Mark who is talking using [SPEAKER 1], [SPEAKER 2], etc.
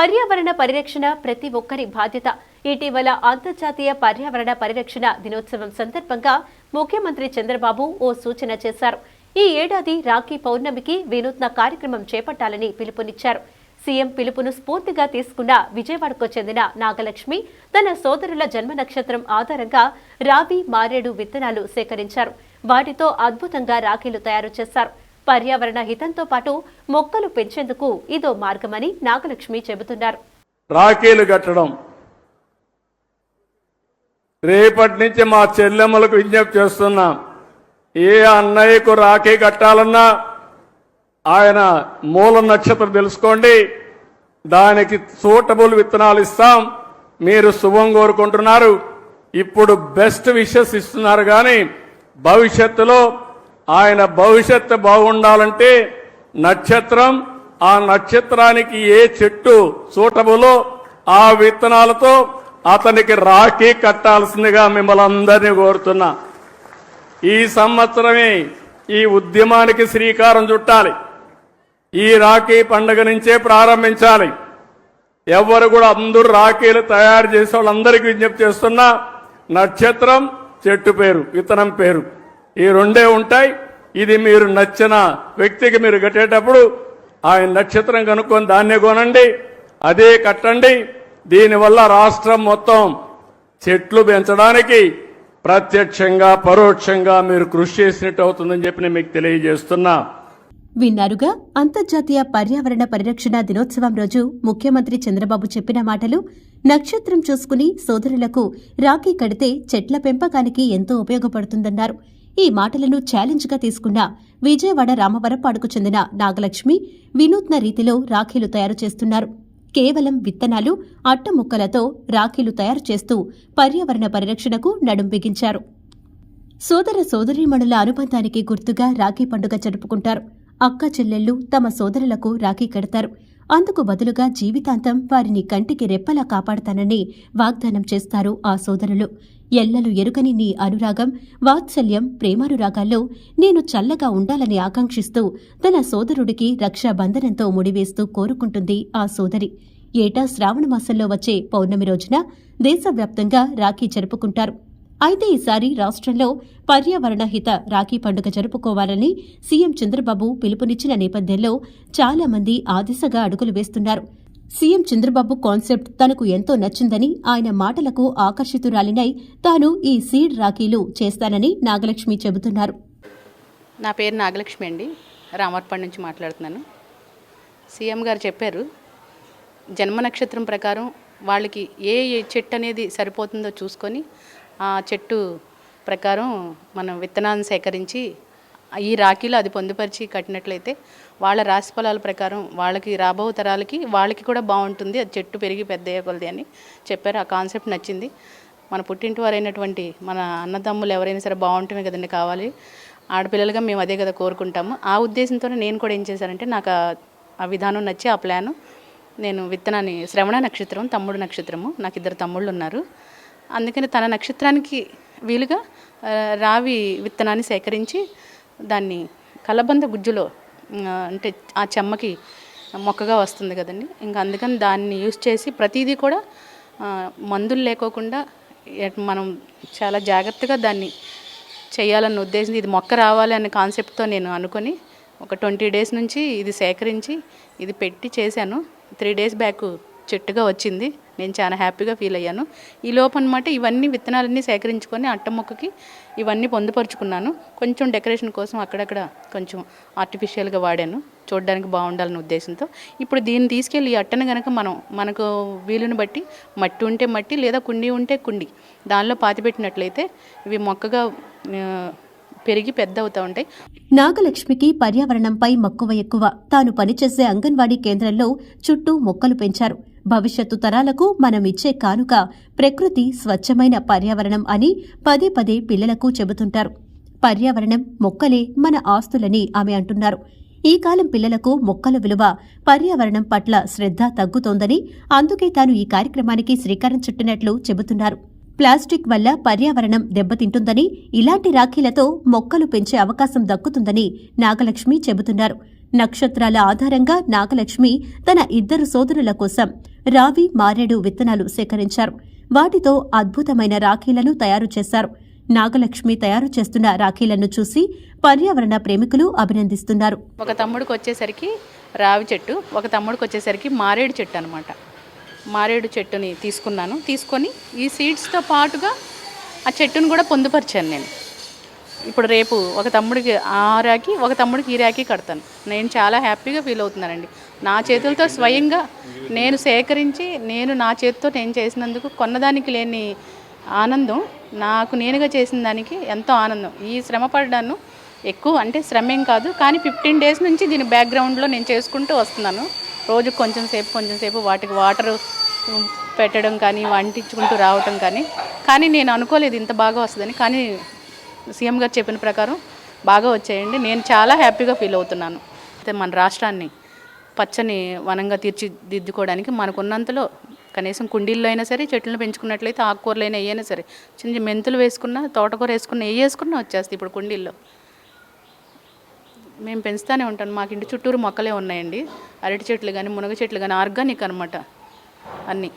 [SPEAKER 1] పర్యావరణ పరిరక్షణ ప్రతి ఒక్కరి బాధ్యత. ఇటీవల అంతర్జాతీయ పర్యావరణ పరిరక్షణ దినోత్సవం సందర్భంగా ముఖ్యమంత్రి చంద్రబాబు ఓ సూచన చేశారు. ఈ ఏడాది రాఖీ పౌర్ణమికి వినూత్న కార్యక్రమం చేపట్టాలని పిలుపునిచ్చారు. సీఎం పిలుపును స్ఫూర్తిగా తీసుకున్న విజయవాడకు చెందిన నాగలక్ష్మి తన సోదరుల జన్మ నక్షత్రం ఆధారంగా రావి మారేడు విత్తనాలు సేకరించారు. వాటితో అద్భుతంగా రాఖీలు తయారు చేశారు. పర్యావరణ హితంతో పాటు మొక్కలు పెంచేందుకు ఇదో మార్గమని నాగలక్ష్మి చెబుతున్నారు.
[SPEAKER 2] రాఖీలు కట్టడం. రేపటి నుంచి మా చెల్లెమ్మలకు విజ్ఞప్తి చేస్తున్నాం. ఏ అన్నయ్యకు రాఖీ కట్టాలన్నా ఆయన మూల నక్షత్రం తెలుసుకోండి. దానికి సూటబుల్ విత్తనాలు ఇస్తాం. మీరు శుభం కోరుకుంటున్నారు. ఇప్పుడు బెస్ట్ విషెస్ ఇస్తున్నారు కానీ భవిష్యత్తులో ఆయన భవిష్యత్తు బాగుండాలంటే నక్షత్రం ఆ నక్షత్రానికి ఏ చెట్టు సూటబులో ఆ విత్తనాలతో అతనికి రాఖీ కట్టాల్సిందిగా మిమ్మల్ని అందరినీ కోరుతున్నా. ఈ సంవత్సరమే ఈ ఉద్యమానికి శ్రీకారం చుట్టాలి. ఈ రాఖీ పండుగ నుంచే ప్రారంభించాలి. ఎవరు కూడా అందరూ రాఖీలు తయారు చేసే వాళ్ళందరికీ విజ్ఞప్తి చేస్తున్నా నక్షత్రం చెట్టు పేరు విత్తనం పేరు. ఈ రెండే ఉంటాయి. ఇది మీరు నచ్చిన వ్యక్తికి మీరు కట్టేటప్పుడు ఆయన నక్షత్రం కనుక్కొని దాన్నే కొనండి అదే కట్టండి. దీనివల్ల రాష్ట్రం మొత్తం చెట్లు పెంచడానికి ప్రత్యక్షంగా పరోక్షంగా మీరు కృషి చేసినట్టు అవుతుందని చెప్పి నేను మీకు తెలియజేస్తున్నా.
[SPEAKER 1] విన్నారుగా అంతర్జాతీయ పర్యావరణ పరిరక్షణ దినోత్సవం రోజు ముఖ్యమంత్రి చంద్రబాబు చెప్పిన మాటలు నక్షత్రం చూసుకుని సోదరులకు రాఖీ కడితే చెట్ల పెంపకానికి ఎంతో ఉపయోగపడుతుందన్నారు. ఈ మాటలను ఛాలెంజ్గా తీసుకున్న విజయవాడ రామవరపాడుకు చెందిన నాగలక్ష్మి వినూత్న రీతిలో రాఖీలు తయారు చేస్తున్నారు. కేవలం విత్తనాలు అట్టముక్కలతో రాఖీలు తయారు చేస్తూ పర్యావరణ పరిరక్షణకు నడుం బిగించారు. సోదర సోదరీమణుల అనుబంధానికి గుర్తుగా రాఖీ పండుగ జరుపుకుంటారు. అక్క చెల్లెళ్ళు తమ సోదరులకు రాఖీ కడతారు. అందుకు బదులుగా జీవితాంతం వారిని కంటికి రెప్పలా కాపాడతానని వాగ్దానం చేస్తారు ఆ సోదరులు. ఎల్లలు ఎరుగని నీ అనురాగం వాత్సల్యం ప్రేమానురాగాల్లో నేను చల్లగా ఉండాలని ఆకాంక్షిస్తూ తన సోదరుడికి రక్షాబంధనంతో ముడివేస్తూ కోరుకుంటుంది ఆ సోదరి. ఏటా శ్రావణ మాసంలో వచ్చే పౌర్ణమి రోజున దేశవ్యాప్తంగా రాఖీ జరుపుకుంటారు. అయితే ఈసారి రాష్ట్రంలో పర్యావరణ హిత రాఖీ పండుగ జరుపుకోవాలని సీఎం చంద్రబాబు పిలుపునిచ్చిన నేపథ్యంలో చాలా మంది ఆ దిశగా అడుగులు వేస్తున్నారు. సీఎం చంద్రబాబు కాన్సెప్ట్ తనకు ఎంతో నచ్చిందని ఆయన మాటలకు ఆకర్షితురాలినై తాను ఈ సీడ్ రాఖీలు చేస్తానని నాగలక్ష్మి చెబుతున్నారు.
[SPEAKER 3] నా పేరు నాగలక్ష్మి అండి. రామర్పాడు నుంచి మాట్లాడుతున్నాను. సీఎం గారు చెప్పారు జన్మ నక్షత్రం ప్రకారం వాళ్ళకి ఏ ఏ చెట్టు అనేది సరిపోతుందో చూసుకొని ఆ చెట్టు ప్రకారం మనం విత్తనాలను సేకరించి ఈ రాఖీలో అది పొందుపరిచి కట్టినట్లయితే వాళ్ళ రాశి ఫలాల ప్రకారం వాళ్ళకి రాబో తరాలకి వాళ్ళకి కూడా బాగుంటుంది. అది చెట్టు పెరిగి పెద్ద కొలది అని చెప్పారు. ఆ కాన్సెప్ట్ నచ్చింది. మన పుట్టింటి వారైనటువంటి మన అన్నదమ్ములు ఎవరైనా సరే బాగుంటమే కదండి కావాలి. ఆడపిల్లలుగా మేము అదే కదా కోరుకుంటాము. ఆ ఉద్దేశంతోనే నేను కూడా ఏం చేశానంటే నాకు ఆ- విధానం నచ్చి ఆ ప్లాను నేను విత్తనాన్ని శ్రవణ నక్షత్రం తమ్ముడు నక్షత్రము నాకు ఇద్దరు తమ్ముళ్ళు ఉన్నారు. అందుకని తన నక్షత్రానికి వీలుగా రావి విత్తనాన్ని సేకరించి దాన్ని కలబంద గుజ్జులో అంటే ఆ చెమ్మకి మొక్కగా వస్తుంది కదండి. ఇంకా అందుకని దాన్ని యూస్ చేసి ప్రతిదీ కూడా మందులు లేకోకుండా మనం చాలా జాగ్రత్తగా దాన్ని చేయాలన్న ఉద్దేశం ఇది మొక్క రావాలి అనే కాన్సెప్ట్తో నేను అనుకొని ఒక ట్వంటీ డేస్ నుంచి ఇది సేకరించి ఇది పెట్టి చేశాను. త్రీ డేస్ బ్యాక్ చెట్టుగా వచ్చింది. నేను చాలా హ్యాపీగా ఫీల్ అయ్యాను. ఈ లోపు అనమాట ఇవన్నీ విత్తనాలన్నీ సేకరించుకొని అట్ట మొక్కకి ఇవన్నీ పొందుపరుచుకున్నాను. కొంచెం డెకరేషన్ కోసం అక్కడక్కడ కొంచెం ఆర్టిఫిషియల్గా వాడాను. చూడడానికి బాగుండాలనే ఉద్దేశంతో. ఇప్పుడు దీన్ని తీసుకెళ్ళి ఈ అట్టను కనుక మనం మనకు వీలుని బట్టి మట్టి ఉంటే మట్టి లేదా కుండి ఉంటే కుండి దానిలో పాతిపెట్టినట్లయితే ఇవి మొక్కగా పెరిగి పెద్ద అవుతూ ఉంటాయి.
[SPEAKER 1] నాగలక్ష్మికి పర్యావరణంపై మక్కువ ఎక్కువ. తాను పనిచేసే అంగన్వాడీ కేంద్రంలో చుట్టూ మొక్కలు పెంచారు. భవిష్యత్తు తరాలకు మనం ఇచ్చే కానుక ప్రకృతి స్వచ్ఛమైన పర్యావరణం అని పదే పదే పిల్లలకు చెబుతుంటారు. పర్యావరణం మొక్కలే మన ఆస్తులని ఆమె అంటున్నారు. ఈ కాలం పిల్లలకు మొక్కల విలువ పర్యావరణం పట్ల శ్రద్ధ తగ్గుతోందని అందుకే తాను ఈ కార్యక్రమానికి శ్రీకారం చుట్టినట్లు చెబుతున్నారు. ప్లాస్టిక్ వల్ల పర్యావరణం దెబ్బతింటుందని ఇలాంటి రాఖీలతో మొక్కలు పెంచే అవకాశం దక్కుతుందని నాగలక్ష్మి చెబుతున్నారు. నక్షత్రాల ఆధారంగా నాగలక్ష్మి తన ఇద్దరు సోదరుల కోసం రావి మారేడు విత్తనాలు సేకరించారు. వాటితో అద్భుతమైన రాఖీలను తయారు చేశారు. నాగలక్ష్మి తయారు చేస్తున్న రాఖీలను చూసి పర్యావరణ ప్రేమికులు అభినందిస్తున్నారు.
[SPEAKER 3] ఒక తమ్ముడికి వచ్చేసరికి రావి చెట్టు ఒక తమ్ముడికి వచ్చేసరికి మారేడు చెట్టు అనమాట మారేడు చెట్టుని తీసుకున్నాను. తీసుకొని ఈ సీడ్స్తో పాటుగా ఆ చెట్టును కూడా పొందుపరిచాను నేను. ఇప్పుడు రేపు ఒక తమ్ముడికి ఆ రాకి ఒక తమ్ముడికి ఈ రాకి కడతాను. నేను చాలా హ్యాపీగా ఫీల్ అవుతున్నానండి. నా చేతులతో స్వయంగా నేను సేకరించి నేను నా చేతితో నేను చేసినందుకు కొన్నదానికి లేని ఆనందం నాకు నేనుగా చేసిన దానికి ఎంతో ఆనందం. ఈ శ్రమ పడ్డాను. ఎక్కువ అంటే శ్రమ ఏం కాదు. కానీ ఫిఫ్టీన్ డేస్ నుంచి దీని బ్యాక్గ్రౌండ్లో నేను చేసుకుంటూ వస్తున్నాను. రోజు కొంచెం సేపు కొంచెం సేపు వాటికి వాటర్ పెట్టడం కానీ వంటించుకుంటూ రావటం కానీ. కానీ నేను అనుకోలేదు ఇంత బాగా వస్తుందని. కానీ సీఎం గారు చెప్పిన ప్రకారం బాగా వచ్చాయండి. నేను చాలా హ్యాపీగా ఫీల్ అవుతున్నాను. అయితే మన రాష్ట్రాన్ని పచ్చని వనంగా తీర్చిదిద్దుకోవడానికి మనకున్నంతలో కనీసం కుండీల్లో అయినా సరే చెట్లను పెంచుకున్నట్లయితే ఆకుకూరలు అయినా వేయైనా సరే చిన్న చిన్న మెంతులు వేసుకున్నా తోటకూర వేసుకున్నా ఏ వేసుకున్నా వచ్చేస్తాయి ఇప్పుడు కుండీల్లో. మేము పెంచుతూనే ఉంటాం. మాకు ఇంటి చుట్టూరు మొక్కలే ఉన్నాయండి. అరటి చెట్లు కానీ మునగ చెట్లు కానీ ఆర్గానిక్ అనమాట అన్నీ.